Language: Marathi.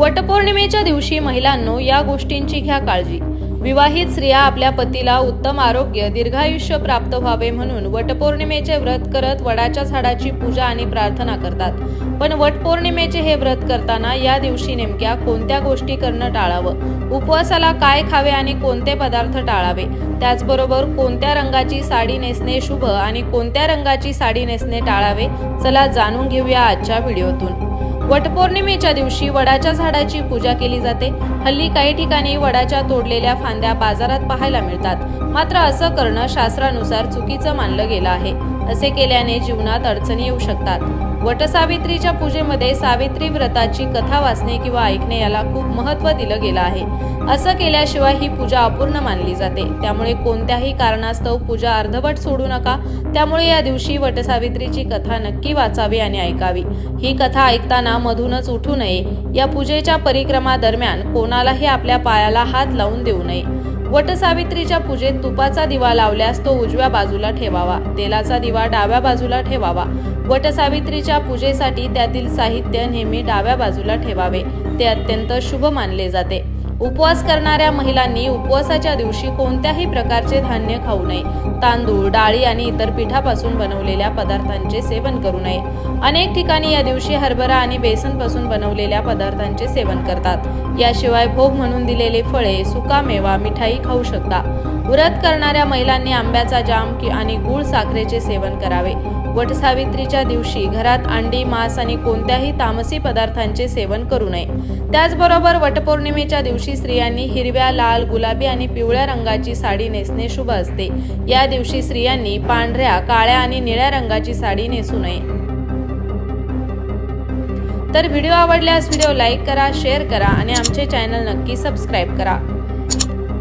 वटपौर्णिमेच्या दिवशी महिलांनो या गोष्टींची घ्या काळजी. विवाहित स्त्रिया आपल्या पतीला उत्तम आरोग्य दीर्घायुष्य प्राप्त व्हावे म्हणून वटपौर्णिमेचे व्रत करत वडाच्या झाडाची पूजा आणि प्रार्थना करतात. पण वटपौर्णिमेचे हे व्रत करताना या दिवशी नेमक्या कोणत्या गोष्टी करणं टाळावं? उपवासाला काय खावे आणि कोणते पदार्थ टाळावे? त्याचबरोबर कोणत्या रंगाची साडी नेसणे शुभ आणि कोणत्या रंगाची साडी नेसणे टाळावे? चला जाणून घेऊया आजच्या व्हिडिओतून. वटपौर्णिमेच्या दिवशी वडाच्या झाडाची पूजा केली जाते. हल्ली काही ठिकाणी वडाच्या तोडलेल्या फांद्या बाजारात पाहायला मिळतात. मात्र असं करणं शास्त्रानुसार चुकीचं मानलं गेलं आहे. असे केल्याने जीवनात अडचणी येऊ शकतात. वटसावित्रीच्या पूजेमध्ये सावित्री व्रताची कथा वाचणे किंवा ऐकणे याला खूप महत्त्व दिलं गेलं आहे. असं केल्याशिवाय ही पूजा अपूर्ण मानली जाते. त्यामुळे कोणत्याही कारणास्तव पूजा अर्धवट सोडू नका. त्यामुळे या दिवशी वटसावित्रीची कथा नक्की वाचावी आणि ऐकावी. ही कथा ऐकताना मधूनच उठू नये. या पूजेच्या परिक्रमा दरम्यान कोणालाही आपल्या पायाला हात लावून देऊ नये. वटसावित्रीच्या पूजेत तुपाचा दिवा लावल्यास तो उजव्या बाजूला ठेवावा. तेलाचा दिवा डाव्या बाजूला ठेवावा. वटसावित्रीच्या पूजेसाठी त्यातील साहित्य नेहमी डाव्या बाजूला ठेवावे. ते अत्यंत शुभ मानले जाते. उपवास करणाऱ्या महिलांनी उपवासाच्या दिवशी कोणत्याही प्रकारचे धान्य खाऊ नये. तांदूळ डाळी आणि इतर पिठापासून बनवलेल्या पदार्थांचे सेवन करू नये. अनेक ठिकाणी या दिवशी हरभरा आणि बेसनपासून बनवलेल्या पदार्थांचे सेवन करतात. याशिवाय भोग म्हणून दिलेले फळे सुका मेवा मिठाई खाऊ शकता. व्रत करणाऱ्या महिलांनी आंब्याचा जाम आणि गुळ साखरेचे सेवन करावे. वटसावित्रीच्या दिवशी घरात अंडी मांस आणि कोणत्याही तामसी पदार्थांचे सेवन करू नये. त्याचबरोबर वटपौर्णिमेच्या दिवशी स्त्रियांनी हिरव्या लाल गुलाबी आणि पिवळ्या रंगाची साडी नेसणे शुभ असते. या दिवशी स्त्रियांनी पांढऱ्या काळ्या आणि निळ्या रंगाची साडी नेसू नये. तर व्हिडिओ आवडल्यास व्हिडिओ लाईक करा शेअर करा आणि आमचे चॅनल नक्की सबस्क्राईब करा.